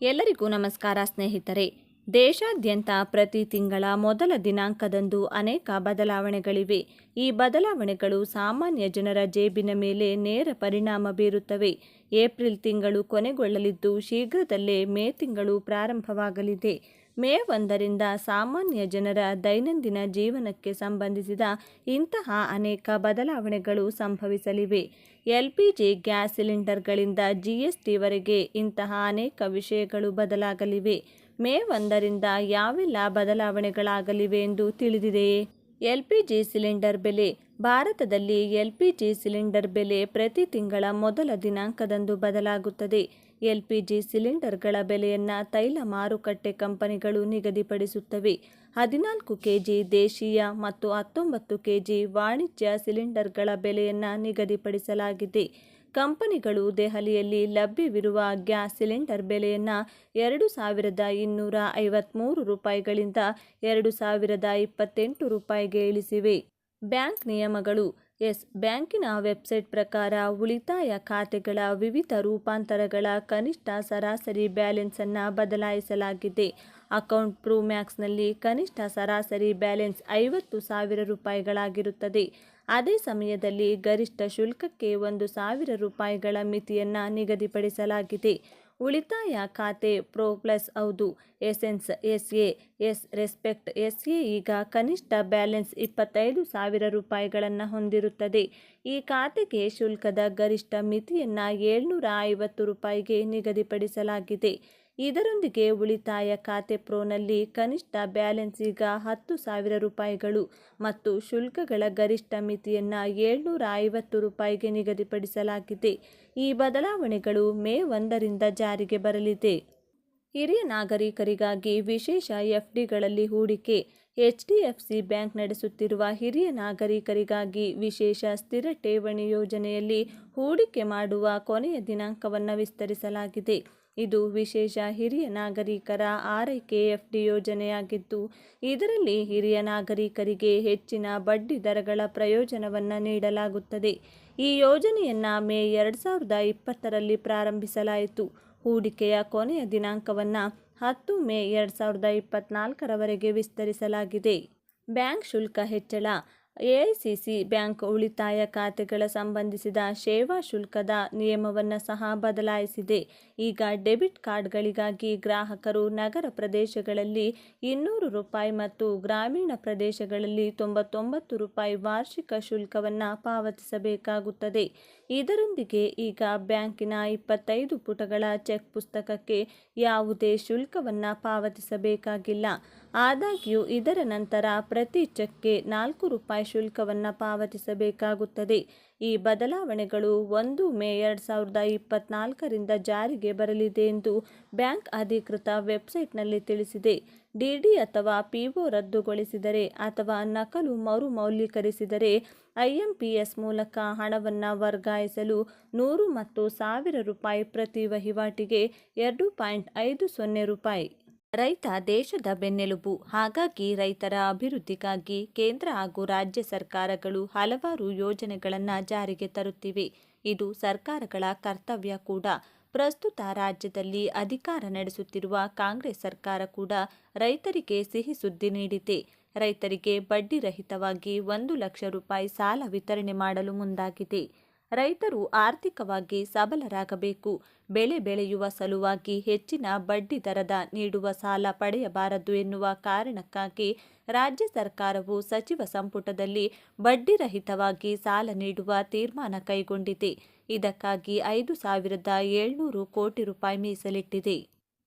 ಎಲ್ಲರಿಗೂ ನಮಸ್ಕಾರ ಸ್ನೇಹಿತರೆ. ದೇಶಾದ್ಯಂತ ಪ್ರತಿ ತಿಂಗಳ ಮೊದಲ ದಿನಾಂಕದಂದು ಅನೇಕ ಬದಲಾವಣೆಗಳಿವೆ. ಈ ಬದಲಾವಣೆಗಳು ಸಾಮಾನ್ಯ ಜನರ ಜೇಬಿನ ಮೇಲೆ ನೇರ ಪರಿಣಾಮ ಬೀರುತ್ತವೆ. ಏಪ್ರಿಲ್ ತಿಂಗಳು ಕೊನೆಗೊಳ್ಳಲಿದ್ದು ಶೀಘ್ರದಲ್ಲೇ ಮೇ ತಿಂಗಳು ಪ್ರಾರಂಭವಾಗಲಿದೆ. ಮೇ ಒಂದರಿಂದ ಸಾಮಾನ್ಯ ಜನರ ದೈನಂದಿನ ಜೀವನಕ್ಕೆ ಸಂಬಂಧಿಸಿದ ಇಂತಹ ಅನೇಕ ಬದಲಾವಣೆಗಳು ಸಂಭವಿಸಲಿವೆ. ಎಲ್ಪಿಜಿ ಗ್ಯಾಸ್ ಸಿಲಿಂಡರ್ಗಳಿಂದ ಜಿಎಸ್ಟಿವರೆಗೆ ಇಂತಹ ಅನೇಕ ವಿಷಯಗಳು ಬದಲಾಗಲಿವೆ. ಮೇ ಒಂದರಿಂದ ಯಾವೆಲ್ಲ ಬದಲಾವಣೆಗಳಾಗಲಿವೆ ಎಂದು ತಿಳಿದಿದೆಯೇ? ಎಲ್ಪಿಜಿ ಸಿಲಿಂಡರ್ ಬೆಲೆ ಭಾರತದಲ್ಲಿ ಎಲ್ಪಿಜಿ ಸಿಲಿಂಡರ್ ಬೆಲೆ ಪ್ರತಿ ತಿಂಗಳ ಮೊದಲ ದಿನಾಂಕದಂದು ಬದಲಾಗುತ್ತದೆ. ಎಲ್ಪಿಜಿ ಸಿಲಿಂಡರ್ಗಳ ಬೆಲೆಯನ್ನು ತೈಲ ಮಾರುಕಟ್ಟೆ ಕಂಪನಿಗಳು ನಿಗದಿಪಡಿಸುತ್ತವೆ. ಹದಿನಾಲ್ಕು ಕೆಜಿ ದೇಶೀಯ ಮತ್ತು ಹತ್ತೊಂಬತ್ತು ಕೆಜಿ ವಾಣಿಜ್ಯ ಸಿಲಿಂಡರ್ಗಳ ಬೆಲೆಯನ್ನು ನಿಗದಿಪಡಿಸಲಾಗಿದೆ. ಕಂಪನಿಗಳು ದೆಹಲಿಯಲ್ಲಿ ಲಭ್ಯವಿರುವ ಗ್ಯಾಸ್ ಸಿಲಿಂಡರ್ ಬೆಲೆಯನ್ನು ಎರಡು ಸಾವಿರದ ಇನ್ನೂರ ಐವತ್ತ್ಮೂರು ರೂಪಾಯಿಗಳಿಂದ ಎರಡು ಸಾವಿರದ ಇಪ್ಪತ್ತೆಂಟು ರೂಪಾಯಿಗೆ ಇಳಿಸಿವೆ. ಬ್ಯಾಂಕ್ ನಿಯಮಗಳು. ಎಸ್. ಬ್ಯಾಂಕಿನ ವೆಬ್ಸೈಟ್ ಪ್ರಕಾರ ಉಳಿತಾಯ ಖಾತೆಗಳ ವಿವಿಧ ರೂಪಾಂತರಗಳ ಕನಿಷ್ಠ ಸರಾಸರಿ ಬ್ಯಾಲೆನ್ಸನ್ನು ಬದಲಾಯಿಸಲಾಗಿದೆ. ಅಕೌಂಟ್ ಪ್ರೂ ಮ್ಯಾಕ್ಸ್ನಲ್ಲಿ ಕನಿಷ್ಠ ಸರಾಸರಿ ಬ್ಯಾಲೆನ್ಸ್ ಐವತ್ತು ಸಾವಿರ ರೂಪಾಯಿಗಳಾಗಿರುತ್ತದೆ. ಅದೇ ಸಮಯದಲ್ಲಿ ಗರಿಷ್ಠ ಶುಲ್ಕಕ್ಕೆ ಒಂದು ಸಾವಿರ ರೂಪಾಯಿಗಳ ಮಿತಿಯನ್ನು ನಿಗದಿಪಡಿಸಲಾಗಿದೆ. ಉಳಿತಾಯ ಖಾತೆ ಪ್ರೋ ಪ್ಲಸ್ ಹೌದು. Essence S A S respect S A ಈಗ ಕನಿಷ್ಠ ಬ್ಯಾಲೆನ್ಸ್ ಇಪ್ಪತ್ತೈದು ಸಾವಿರ ರೂಪಾಯಿಗಳನ್ನು ಹೊಂದಿರುತ್ತದೆ. ಈ ಖಾತೆಗೆ ಶುಲ್ಕದ ಗರಿಷ್ಠ ಮಿತಿಯನ್ನು ಏಳ್ನೂರ ಐವತ್ತು ರೂಪಾಯಿಗೆ ನಿಗದಿಪಡಿಸಲಾಗಿದೆ. ಇದರೊಂದಿಗೆ ಉಳಿತಾಯ ಖಾತೆ ಪ್ರೋನಲ್ಲಿ ಕನಿಷ್ಠ ಬ್ಯಾಲೆನ್ಸ್ ಈಗ ಹತ್ತು ಸಾವಿರ ರೂಪಾಯಿಗಳು ಮತ್ತು ಶುಲ್ಕಗಳ ಗರಿಷ್ಠ ಮಿತಿಯನ್ನು ಏಳ್ನೂರ ಐವತ್ತು ರೂಪಾಯಿಗೆ ನಿಗದಿಪಡಿಸಲಾಗಿದೆ. ಈ ಬದಲಾವಣೆಗಳು ಮೇ ಒಂದರಿಂದ ಜಾರಿಗೆ ಬರಲಿದೆ. ಹಿರಿಯ ನಾಗರಿಕರಿಗಾಗಿ ವಿಶೇಷ ಎಫ್ಡಿಗಳಲ್ಲಿ ಹೂಡಿಕೆ H D F C bank ನಡೆಸುತ್ತಿರುವ ಹಿರಿಯ ನಾಗರಿಕರಿಗಾಗಿ ವಿಶೇಷ ಸ್ಥಿರ ಠೇವಣಿ ಯೋಜನೆಯಲ್ಲಿ ಹೂಡಿಕೆ ಮಾಡುವ ಕೊನೆಯ ದಿನಾಂಕವನ್ನು ವಿಸ್ತರಿಸಲಾಗಿದೆ. ಇದು ವಿಶೇಷ ಹಿರಿಯ ನಾಗರಿಕರ ಆರೈಕೆ ಎಫ್ಡಿ ಯೋಜನೆಯಾಗಿದ್ದು, ಇದರಲ್ಲಿ ಹಿರಿಯ ನಾಗರಿಕರಿಗೆ ಹೆಚ್ಚಿನ ಬಡ್ಡಿ ದರಗಳ ಪ್ರಯೋಜನವನ್ನು ನೀಡಲಾಗುತ್ತದೆ. ಈ ಯೋಜನೆಯನ್ನು ಮೇ ಎರಡು ಸಾವಿರದ ಇಪ್ಪತ್ತರಲ್ಲಿ ಪ್ರಾರಂಭಿಸಲಾಯಿತು. ಹೂಡಿಕೆಯ ಕೊನೆಯ ದಿನಾಂಕವನ್ನು ಹತ್ತು ಮೇ ಎರಡು ಸಾವಿರದ ಇಪ್ಪತ್ತ್ನಾಲ್ಕರವರೆಗೆ ವಿಸ್ತರಿಸಲಾಗಿದೆ. ಬ್ಯಾಂಕ್ ಶುಲ್ಕ ಹೆಚ್ಚಳ ಎಐಸಿಸಿ ಬ್ಯಾಂಕ್ ಉಳಿತಾಯ ಖಾತೆಗಳ ಸಂಬಂಧಿಸಿದ ಸೇವಾ ಶುಲ್ಕದ ನಿಯಮವನ್ನು ಸಹ ಬದಲಾಯಿಸಿದೆ. ಈಗ ಡೆಬಿಟ್ ಕಾರ್ಡ್ಗಳಿಗಾಗಿ ಗ್ರಾಹಕರು ನಗರ ಪ್ರದೇಶಗಳಲ್ಲಿ ಇನ್ನೂರು ರೂಪಾಯಿ ಮತ್ತು ಗ್ರಾಮೀಣ ಪ್ರದೇಶಗಳಲ್ಲಿ ತೊಂಬತ್ತೊಂಬತ್ತು ರೂಪಾಯಿ ವಾರ್ಷಿಕ ಶುಲ್ಕವನ್ನು ಪಾವತಿಸಬೇಕಾಗುತ್ತದೆ. ಇದರೊಂದಿಗೆ ಈಗ ಬ್ಯಾಂಕಿನ ಇಪ್ಪತ್ತೈದು ಪುಟಗಳ ಚೆಕ್ ಪುಸ್ತಕಕ್ಕೆ ಯಾವುದೇ ಶುಲ್ಕವನ್ನು ಪಾವತಿಸಬೇಕಾಗಿಲ್ಲ. ಆದಾಗ್ಯೂ ಇದರ ನಂತರ ಪ್ರತಿ ಚೆಕ್ಗೆ ನಾಲ್ಕು ರೂಪಾಯಿ ಶುಲ್ಕವನ್ನು ಪಾವತಿಸಬೇಕಾಗುತ್ತದೆ. ಈ ಬದಲಾವಣೆಗಳು ಒಂದು ಮೇ ಎರಡು ಸಾವಿರದ ಇಪ್ಪತ್ನಾಲ್ಕರಿಂದ ಜಾರಿಗೆ ಬರಲಿದೆ ಎಂದು ಬ್ಯಾಂಕ್ ಅಧಿಕೃತ ವೆಬ್ಸೈಟ್ನಲ್ಲಿ ತಿಳಿಸಿದೆ. ಡಿಡಿ ಅಥವಾ ಪಿಒ ರದ್ದುಗೊಳಿಸಿದರೆ ಅಥವಾ ನಕಲು ಮರು ಮೌಲ್ಯೀಕರಿಸಿದರೆ ಐಎಂಪಿಎಸ್ ಮೂಲಕ ಹಣವನ್ನು ವರ್ಗಾಯಿಸಲು ನೂರು ಮತ್ತು ಸಾವಿರ ರೂಪಾಯಿ ಪ್ರತಿ ವಹಿವಾಟಿಗೆ ಎರಡು ಪಾಯಿಂಟ್ ಐದು ಸೊನ್ನೆ ರೂಪಾಯಿ ರೈತ ದೇಶದ ಬೆನ್ನೆಲುಬು. ಹಾಗಾಗಿ ರೈತರ ಅಭಿವೃದ್ಧಿಗಾಗಿ ಕೇಂದ್ರ ಹಾಗೂ ರಾಜ್ಯ ಸರ್ಕಾರಗಳು ಹಲವಾರು ಯೋಜನೆಗಳನ್ನು ಜಾರಿಗೆ ತರುತ್ತಿವೆ. ಇದು ಸರ್ಕಾರಗಳ ಕರ್ತವ್ಯ ಕೂಡ. ಪ್ರಸ್ತುತ ರಾಜ್ಯದಲ್ಲಿ ಅಧಿಕಾರ ನಡೆಸುತ್ತಿರುವ ಕಾಂಗ್ರೆಸ್ ಸರ್ಕಾರ ಕೂಡ ರೈತರಿಗೆ ಸಿಹಿ ಸುದ್ದಿ ನೀಡಿದೆ. ರೈತರಿಗೆ ಬಡ್ಡಿರಹಿತವಾಗಿ ಒಂದು ಲಕ್ಷ ರೂಪಾಯಿ ಸಾಲ ವಿತರಣೆ ಮಾಡಲು ಮುಂದಾಗಿದೆ. ರೈತರು ಆರ್ಥಿಕವಾಗಿ ಸಬಲರಾಗಬೇಕು. ಬೆಳೆ ಬೆಳೆಯುವ ಸಲುವಾಗಿ ಹೆಚ್ಚಿನ ಬಡ್ಡಿ ದರದ ನೀಡುವ ಸಾಲ ಪಡೆಯಬಾರದು ಎನ್ನುವ ಕಾರಣಕ್ಕಾಗಿ ರಾಜ್ಯ ಸರ್ಕಾರವು ಸಚಿವ ಸಂಪುಟದಲ್ಲಿ ಬಡ್ಡಿರಹಿತವಾಗಿ ಸಾಲ ನೀಡುವ ತೀರ್ಮಾನ ಕೈಗೊಂಡಿದೆ. ಇದಕ್ಕಾಗಿ ಐದು ಸಾವಿರದ ಏಳ್ನೂರು ಕೋಟಿ ರೂಪಾಯಿ ಮೀಸಲಿಟ್ಟಿದೆ.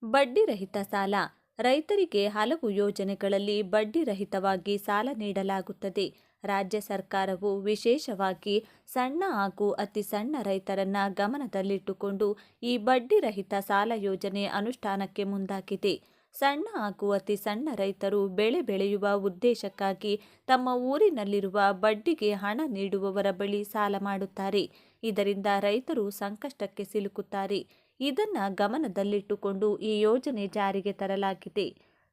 ಬಡ್ಡಿರಹಿತ ಸಾಲ ರೈತರಿಗೆ ಹಲವು ಯೋಜನೆಗಳಲ್ಲಿ ಬಡ್ಡಿ ರಹಿತವಾಗಿ ಸಾಲ ನೀಡಲಾಗುತ್ತದೆ. ರಾಜ್ಯ ಸರ್ಕಾರವು ವಿಶೇಷವಾಗಿ ಸಣ್ಣ ಹಾಗೂ ಅತಿ ಸಣ್ಣ ರೈತರನ್ನ ಗಮನದಲ್ಲಿಟ್ಟುಕೊಂಡು ಈ ಬಡ್ಡಿರಹಿತ ಸಾಲ ಯೋಜನೆ ಅನುಷ್ಠಾನಕ್ಕೆ ಮುಂದಾಗಿದೆ. ಸಣ್ಣ ಹಾಗೂ ಅತಿ ಸಣ್ಣ ರೈತರು ಬೆಳೆ ಬೆಳೆಯುವ ಉದ್ದೇಶಕ್ಕಾಗಿ ತಮ್ಮ ಊರಿನಲ್ಲಿರುವ ಬಡ್ಡಿಗೆ ಹಣ ನೀಡುವವರ ಬಳಿ ಸಾಲ ಮಾಡುತ್ತಾರೆ. ಇದರಿಂದ ರೈತರು ಸಂಕಷ್ಟಕ್ಕೆ ಸಿಲುಕುತ್ತಾರೆ. ಇದನ್ನ ಗಮನದಲ್ಲಿಟ್ಟುಕೊಂಡು ಈ ಯೋಜನೆ ಜಾರಿಗೆ ತರಲಾಗಿದೆ.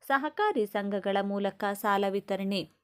ಸಹಕಾರಿ ಸಂಘಗಳ ಮೂಲಕ ಸಾಲ ವಿತರಣೆ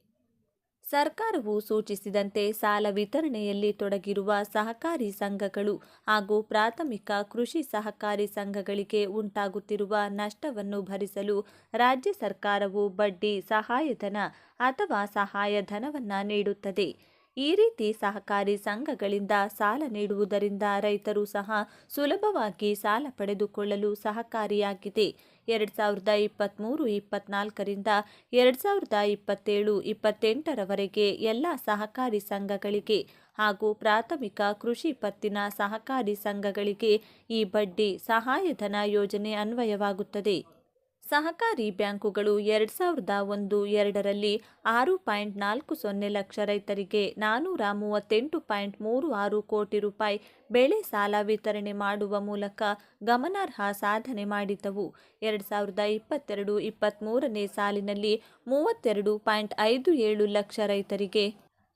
ಸರ್ಕಾರವು ಸೂಚಿಸಿದಂತೆ ಸಾಲ ವಿತರಣೆಯಲ್ಲಿ ತೊಡಗಿರುವ ಸಹಕಾರಿ ಸಂಘಗಳು ಹಾಗೂ ಪ್ರಾಥಮಿಕ ಕೃಷಿ ಸಹಕಾರಿ ಸಂಘಗಳಿಗೆ ಉಂಟಾಗುತ್ತಿರುವ ನಷ್ಟವನ್ನು ಭರಿಸಲು ರಾಜ್ಯ ಸರ್ಕಾರವು ಬಡ್ಡಿ, ಸಹಾಯಧನ ಅಥವಾ ಸಹಾಯಧನವನ್ನು ನೀಡುತ್ತದೆ. ಈ ರೀತಿ ಸಹಕಾರಿ ಸಂಘಗಳಿಂದ ಸಾಲ ನೀಡುವುದರಿಂದ ರೈತರು ಸಹ ಸುಲಭವಾಗಿ ಸಾಲ ಪಡೆದುಕೊಳ್ಳಲು ಸಹಕಾರಿಯಾಗಿದೆ. ಎರಡು ಸಾವಿರದ ಇಪ್ಪತ್ತ್ಮೂರು ಇಪ್ಪತ್ನಾಲ್ಕರಿಂದ ಎರಡು ಸಾವಿರದ ಇಪ್ಪತ್ತೇಳು, ಇಪ್ಪತ್ತೆಂಟರವರೆಗೆ ಎಲ್ಲ ಸಹಕಾರಿ ಸಂಘಗಳಿಗೆ ಹಾಗೂ ಪ್ರಾಥಮಿಕ ಕೃಷಿ ಪತ್ತಿನ ಸಹಕಾರಿ ಸಂಘಗಳಿಗೆ ಈ ಬಡ್ಡಿ ಸಹಾಯಧನ ಯೋಜನೆ ಅನ್ವಯವಾಗುತ್ತದೆ. ಸಹಕಾರಿ ಬ್ಯಾಂಕುಗಳು ಎರಡು ಸಾವಿರದ ಒಂದು ಎರಡರಲ್ಲಿ ಆರು ಪಾಯಿಂಟ್ ನಾಲ್ಕು ಸೊನ್ನೆ ಲಕ್ಷ ರೈತರಿಗೆ ನಾನ್ನೂರ ಮೂವತ್ತೆಂಟು ಪಾಯಿಂಟ್ ಮೂರು ಆರು ಕೋಟಿ ರೂಪಾಯಿ ಬೆಳೆ ಸಾಲ ವಿತರಣೆ ಮಾಡುವ ಮೂಲಕ ಗಮನಾರ್ಹ ಸಾಧನೆ ಮಾಡಿದ್ದವು. ಎರಡು ಸಾವಿರದ ಇಪ್ಪತ್ತೆರಡು ಇಪ್ಪತ್ತ್ಮೂರನೇ ಸಾಲಿನಲ್ಲಿ ಮೂವತ್ತೆರಡು ಪಾಯಿಂಟ್ ಐದು ಏಳು ಲಕ್ಷ ರೈತರಿಗೆ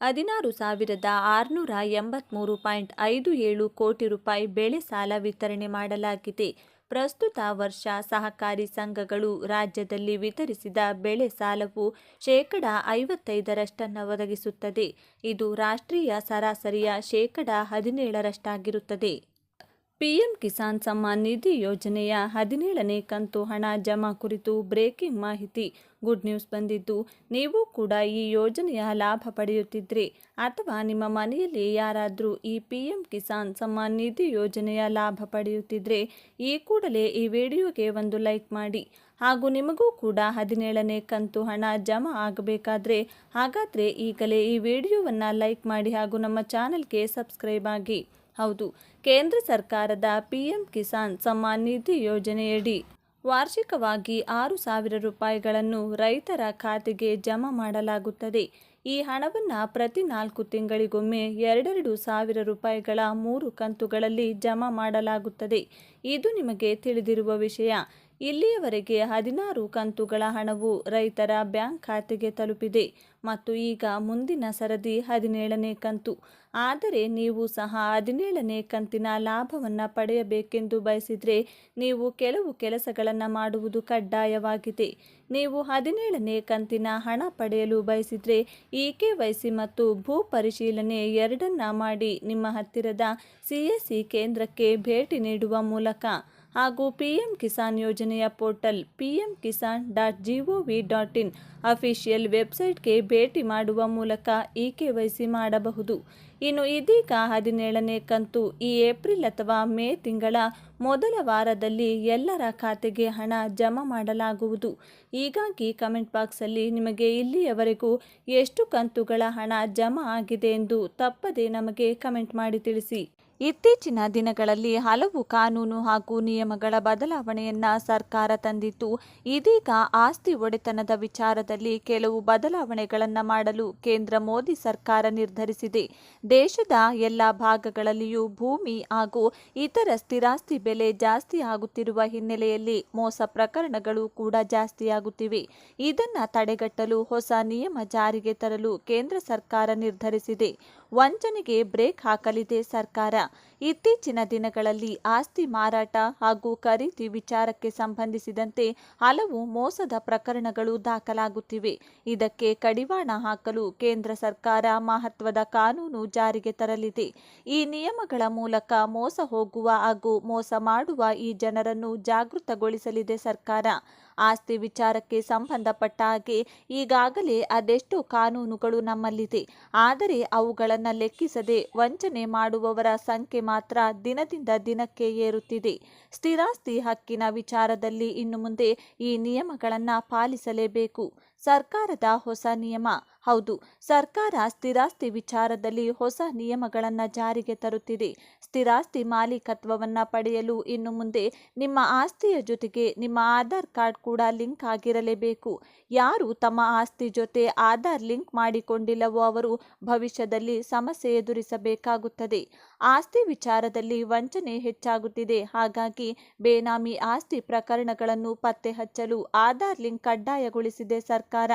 ಹದಿನಾರು ಸಾವಿರದ ಆರುನೂರ ಎಂಬತ್ತ್ಮೂರು ಪಾಯಿಂಟ್ ಐದು ಏಳು ಕೋಟಿ ರೂಪಾಯಿ ಬೆಳೆ ಸಾಲ ವಿತರಣೆ ಮಾಡಲಾಗಿದೆ. ಪ್ರಸ್ತುತ ವರ್ಷ ಸಹಕಾರಿ ಸಂಘಗಳು ರಾಜ್ಯದಲ್ಲಿ ವಿತರಿಸಿದ ಬೆಳೆ ಸಾಲವು ಶೇಕಡ ಐವತ್ತೈದರಷ್ಟನ್ನು ಒದಗಿಸುತ್ತದೆ. ಇದು ರಾಷ್ಟ್ರೀಯ ಸರಾಸರಿಯ ಶೇಕಡ ಹದಿನೇಳರಷ್ಟಾಗಿರುತ್ತದೆ. ಪಿಎಂ ಕಿಸಾನ್ ಸಮ್ಮಾನ್ ನಿಧಿ ಯೋಜನೆಯ ಹದಿನೇಳನೇ ಕಂತು ಹಣ ಜಮಾ ಕುರಿತು ಬ್ರೇಕಿಂಗ್ ಮಾಹಿತಿ. ಗುಡ್ ನ್ಯೂಸ್ ಬಂದಿದ್ದು, ನೀವು ಕೂಡ ಈ ಯೋಜನೆಯ ಲಾಭ ಪಡೆಯುತ್ತಿದ್ದರೆ ಅಥವಾ ನಿಮ್ಮ ಮನೆಯಲ್ಲಿ ಯಾರಾದರೂ ಈ ಪಿ ಎಂ ಕಿಸಾನ್ ಸಮ್ಮಾನ್ ನಿಧಿ ಯೋಜನೆಯ ಲಾಭ ಪಡೆಯುತ್ತಿದ್ರೆ, ಈ ಕೂಡಲೇ ಈ ವಿಡಿಯೋಗೆ ಒಂದು ಲೈಕ್ ಮಾಡಿ. ಹಾಗೂ ನಿಮಗೂ ಕೂಡ ಹದಿನೇಳನೇ ಕಂತು ಹಣ ಜಮಾ ಆಗಬೇಕಾದ್ರೆ, ಹಾಗಾದರೆ ಈಗಲೇ ಈ ವಿಡಿಯೋವನ್ನು ಲೈಕ್ ಮಾಡಿ ಹಾಗೂ ನಮ್ಮ ಚಾನಲ್ಗೆ ಸಬ್ಸ್ಕ್ರೈಬ್ ಆಗಿ. ಹೌದು. ಕೇಂದ್ರ ಸರ್ಕಾರದ ಪಿಎಂ ಕಿಸಾನ್ ಸಮ್ಮಾನ್ ನಿಧಿ ಯೋಜನೆಯಡಿ ವಾರ್ಷಿಕವಾಗಿ ಆರು ಸಾವಿರ ರೂಪಾಯಿಗಳನ್ನು ರೈತರ ಖಾತೆಗೆ ಜಮಾ ಮಾಡಲಾಗುತ್ತದೆ. ಈ ಹಣವನ್ನು ಪ್ರತಿ ನಾಲ್ಕು ತಿಂಗಳಿಗೊಮ್ಮೆ ಎರಡೆರಡು ಸಾವಿರ ರೂಪಾಯಿಗಳ ಮೂರು ಕಂತುಗಳಲ್ಲಿ ಜಮಾ ಮಾಡಲಾಗುತ್ತದೆ. ಇದು ನಿಮಗೆ ತಿಳಿದಿರುವ ವಿಷಯ. ಇಲ್ಲಿಯವರೆಗೆ ಹದಿನಾರು ಕಂತುಗಳ ಹಣವು ರೈತರ ಬ್ಯಾಂಕ್ ಖಾತೆಗೆ ತಲುಪಿದೆ ಮತ್ತು ಈಗ ಮುಂದಿನ ಸರದಿ ಹದಿನೇಳನೇ ಕಂತು. ಆದರೆ ನೀವು ಸಹ ಹದಿನೇಳನೇ ಕಂತಿನ ಲಾಭವನ್ನು ಪಡೆಯಬೇಕೆಂದು ಬಯಸಿದರೆ ನೀವು ಕೆಲವು ಕೆಲಸಗಳನ್ನು ಮಾಡುವುದು ಕಡ್ಡಾಯವಾಗಿದೆ. ನೀವು ಹದಿನೇಳನೇ ಕಂತಿನ ಹಣ ಪಡೆಯಲು ಬಯಸಿದರೆ ಇ ಕೆ ವೈಸಿ ಮತ್ತು ಭೂ ಪರಿಶೀಲನೆ ಎರಡನ್ನ ಮಾಡಿ ನಿಮ್ಮ ಹತ್ತಿರದ ಸಿ ಎಸ್ ಸಿ ಕೇಂದ್ರಕ್ಕೆ ಭೇಟಿ ನೀಡುವ ಮೂಲಕ ಹಾಗೂ ಪಿಎಂ ಕಿಸಾನ್ ಯೋಜನೆಯ portal PM Kisan dot GOV dot in official ವೆಬ್ಸೈಟ್ಗೆ ಭೇಟಿ ಮಾಡುವ ಮೂಲಕ ಇ ಕೆ ವೈಸಿ ಮಾಡಬಹುದು. ಇನ್ನು ಇದೀಗ ಹದಿನೇಳನೇ ಕಂತು ಈ ಏಪ್ರಿಲ್ ಅಥವಾ ಮೇ ತಿಂಗಳ ಮೊದಲ ವಾರದಲ್ಲಿ ಎಲ್ಲರ ಖಾತೆಗೆ ಹಣ ಜಮಾ ಮಾಡಲಾಗುವುದು. ಹೀಗಾಗಿ ಕಮೆಂಟ್ ಬಾಕ್ಸಲ್ಲಿ ನಿಮಗೆ ಇಲ್ಲಿಯವರೆಗೂ ಎಷ್ಟು ಕಂತುಗಳ ಹಣ ಜಮಾ ಆಗಿದೆ ಎಂದು ತಪ್ಪದೆ ನಮಗೆ ಕಮೆಂಟ್ ಮಾಡಿ ತಿಳಿಸಿ. ಇತ್ತೀಚಿನ ದಿನಗಳಲ್ಲಿ ಹಲವು ಕಾನೂನು ಹಾಗೂ ನಿಯಮಗಳ ಬದಲಾವಣೆಯನ್ನ ಸರ್ಕಾರ ತಂದಿದ್ದು ಇದೀಗ ಆಸ್ತಿ ಒಡೆತನದ ವಿಚಾರದಲ್ಲಿ ಕೆಲವು ಬದಲಾವಣೆಗಳನ್ನು ಮಾಡಲು ಕೇಂದ್ರ ಮೋದಿ ಸರ್ಕಾರ ನಿರ್ಧರಿಸಿದೆ. ದೇಶದ ಎಲ್ಲ ಭಾಗಗಳಲ್ಲಿಯೂ ಭೂಮಿ ಹಾಗೂ ಇತರ ಸ್ಥಿರಾಸ್ತಿ ಬೆಲೆ ಜಾಸ್ತಿ ಆಗುತ್ತಿರುವ ಹಿನ್ನೆಲೆಯಲ್ಲಿ ಮೋಸ ಪ್ರಕರಣಗಳು ಕೂಡ ಜಾಸ್ತಿಯಾಗುತ್ತಿವೆ ಇದನ್ನು ತಡೆಗಟ್ಟಲು ಹೊಸ ನಿಯಮ ಜಾರಿಗೆ ತರಲು ಕೇಂದ್ರ ಸರ್ಕಾರ ನಿರ್ಧರಿಸಿದೆ. ವಂಚನೆಗೆ ಬ್ರೇಕ್ ಹಾಕಲಿದೆ ಸರ್ಕಾರ. ಇತ್ತೀಚಿನ ದಿನಗಳಲ್ಲಿ ಆಸ್ತಿ ಮಾರಾಟ ಹಾಗೂ ಖರೀದಿ ವಿಚಾರಕ್ಕೆ ಸಂಬಂಧಿಸಿದಂತೆ ಹಲವು ಮೋಸದ ಪ್ರಕರಣಗಳು ದಾಖಲಾಗುತ್ತಿವೆ. ಇದಕ್ಕೆ ಕಡಿವಾಣ ಹಾಕಲು ಕೇಂದ್ರ ಸರ್ಕಾರ ಮಹತ್ವದ ಕಾನೂನು ಜಾರಿಗೆ ತರಲಿದೆ. ಈ ನಿಯಮಗಳ ಮೂಲಕ ಮೋಸ ಹೋಗುವ ಹಾಗೂ ಮೋಸ ಮಾಡುವ ಈ ಜನರನ್ನು ಜಾಗೃತಗೊಳಿಸಲಿದೆ ಸರ್ಕಾರ. ಆಸ್ತಿ ವಿಚಾರಕ್ಕೆ ಸಂಬಂಧಪಟ್ಟ ಹಾಗೆ ಈಗಾಗಲೇ ಅದೆಷ್ಟು ಕಾನೂನುಗಳು ನಮ್ಮಲ್ಲಿದೆ. ಆದರೆ ಅವುಗಳನ್ನು ಲೆಕ್ಕಿಸದೆ ವಂಚನೆ ಮಾಡುವವರ ಸಂಖ್ಯೆ ಮಾತ್ರ ದಿನದಿಂದ ದಿನಕ್ಕೆ ಏರುತ್ತಿದೆ. ಸ್ಥಿರಾಸ್ತಿ ಹಕ್ಕಿನ ವಿಚಾರದಲ್ಲಿ ಇನ್ನು ಮುಂದೆ ಈ ನಿಯಮಗಳನ್ನು ಪಾಲಿಸಲೇಬೇಕು. ಸರ್ಕಾರದ ಹೊಸ ನಿಯಮ ಹೌದು, ಸರ್ಕಾರ ಸ್ಥಿರಾಸ್ತಿ ವಿಚಾರದಲ್ಲಿ ಹೊಸ ನಿಯಮಗಳನ್ನು ಜಾರಿಗೆ ತರುತ್ತಿದೆ. ಸ್ಥಿರಾಸ್ತಿ ಮಾಲೀಕತ್ವವನ್ನು ಪಡೆಯಲು ಇನ್ನು ಮುಂದೆ ನಿಮ್ಮ ಆಸ್ತಿಯ ಜೊತೆಗೆ ನಿಮ್ಮ ಆಧಾರ್ ಕಾರ್ಡ್ ಕೂಡ ಲಿಂಕ್ ಆಗಿರಲೇಬೇಕು. ಯಾರು ತಮ್ಮ ಆಸ್ತಿ ಜೊತೆ ಆಧಾರ್ ಲಿಂಕ್ ಮಾಡಿಕೊಂಡಿಲ್ಲವೋ ಅವರು ಭವಿಷ್ಯದಲ್ಲಿ ಸಮಸ್ಯೆ ಎದುರಿಸಬೇಕಾಗುತ್ತದೆ. ಆಸ್ತಿ ವಿಚಾರದಲ್ಲಿ ವಂಚನೆ ಹೆಚ್ಚಾಗುತ್ತಿದೆ. ಹಾಗಾಗಿ ಬೇನಾಮಿ ಆಸ್ತಿ ಪ್ರಕರಣಗಳನ್ನು ಪತ್ತೆ ಹಚ್ಚಲು ಆಧಾರ್ ಲಿಂಕ್ ಕಡ್ಡಾಯಗೊಳಿಸಿದೆ ಸರ್ಕಾರ.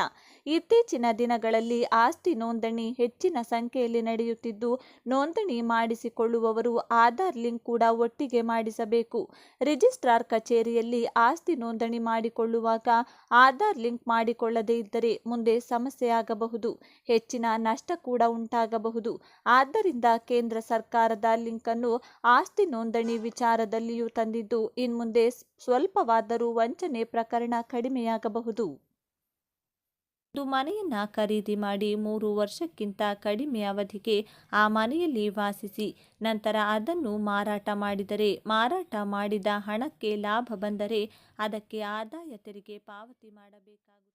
ಇತ್ತೀಚಿನ ದಿನಗಳಲ್ಲಿ ಆಸ್ತಿ ನೋಂದಣಿ ಹೆಚ್ಚಿನ ಸಂಖ್ಯೆಯಲ್ಲಿ ನಡೆಯುತ್ತಿದ್ದು, ನೋಂದಣಿ ಮಾಡಿಸಿಕೊಳ್ಳುವವರು ಆಧಾರ್ ಲಿಂಕ್ ಕೂಡ ಒಟ್ಟಿಗೆ ಮಾಡಿಸಬೇಕು. ರಿಜಿಸ್ಟ್ರಾರ್ ಕಚೇರಿಯಲ್ಲಿ ಆಸ್ತಿ ನೋಂದಣಿ ಮಾಡಿಕೊಳ್ಳುವಾಗ ಆಧಾರ್ ಲಿಂಕ್ ಮಾಡಿಕೊಳ್ಳದೇ ಇದ್ದರೆ ಮುಂದೆ ಸಮಸ್ಯೆಯಾಗಬಹುದು ಹೆಚ್ಚಿನ ನಷ್ಟ ಕೂಡ ಉಂಟಾಗಬಹುದು. ಆದ್ದರಿಂದ ಕೇಂದ್ರ ಸರ್ಕಾರದ ಲಿಂಕ್ ಅನ್ನು ಆಸ್ತಿ ನೋಂದಣಿ ವಿಚಾರದಲ್ಲಿಯೂ ತಂದಿದ್ದು, ಇನ್ಮುಂದೆ ಸ್ವಲ್ಪವಾದರೂ ವಂಚನೆ ಪ್ರಕರಣ ಕಡಿಮೆಯಾಗಬಹುದು. ಒಂದು ಮನೆಯನ್ನ ಖರೀದಿ ಮಾಡಿ ಮೂರು ವರ್ಷಕ್ಕಿಂತ ಕಡಿಮೆ ಅವಧಿಗೆ ಆ ಮನೆಯಲ್ಲಿ ವಾಸಿಸಿ, ನಂತರ ಅದನ್ನು ಮಾರಾಟ ಮಾಡಿದರೆ, ಮಾರಾಟ ಮಾಡಿದ ಹಣಕ್ಕೆ ಲಾಭ ಬಂದರೆ ಅದಕ್ಕೆ ಆದಾಯ ತೆರಿಗೆ ಪಾವತಿ ಮಾಡಬೇಕಾಗುತ್ತದೆ.